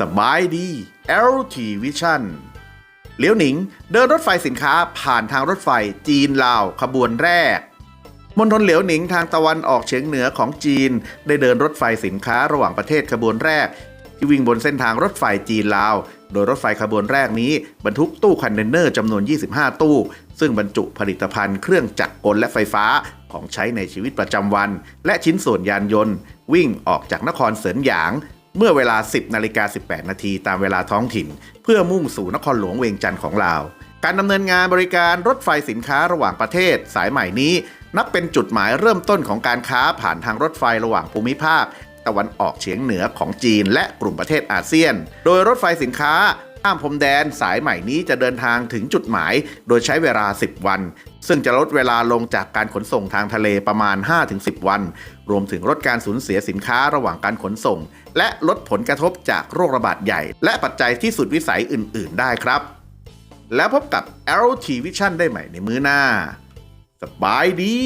สบายดี LT Vision เลี้ยวหนิงเดินรถไฟสินค้าผ่านทางรถไฟจีนลาวขบวนแรกมณฑลเหลียวหนิงทางตะวันออกเฉียงเหนือของจีน ได้เดินรถไฟสินค้าระหว่างประเทศขบวนแรก ที่วิ่งบนเส้นทางรถไฟจีนลาว โดยรถไฟขบวนแรกนี้ บรรทุกตู้คอนเทนเนอร์จำนวน 25 ตู้ ซึ่งบรรจุผลิตภัณฑ์เครื่องจักรกลและไฟฟ้าของใช้ในชีวิตประจำวัน และชิ้นส่วนยานยนต์ วิ่งออกจากนครเสินหยาง เมื่อเวลา 10นาฬิกา18 นาทีตามเวลาท้องถิ่น เพื่อมุ่งสู่นครหลวงเวียงจันทร์ของลาวการดำเนินงานบริการรถไฟสินค้าระหว่างประเทศ สายใหม่นี้ นับเป็นจุดหมายเริ่มต้นของการค้าผ่านทางรถไฟระหว่างภูมิภาค ตะวันออกเฉียงเหนือของจีนและกลุ่มประเทศอาเซียน โดยรถไฟสินค้าข้ามพรมแดนสายใหม่นี้จะเดินทางถึงจุดหมาย โดยใช้เวลา 10 วัน ซึ่งจะลดเวลาลงจากการขนส่งทางทะเลประมาณ 5-10 วัน รวมถึงลดการสูญเสียสินค้าระหว่างการขนส่ง และลดผลกระทบจากโรคระบาดใหญ่ และปัจจัยที่สุดวิสัยอื่น ๆ ได้ครับ แล้วพบกับ LT Vision ได้ใหม่ในมื้อหน้า สบายดี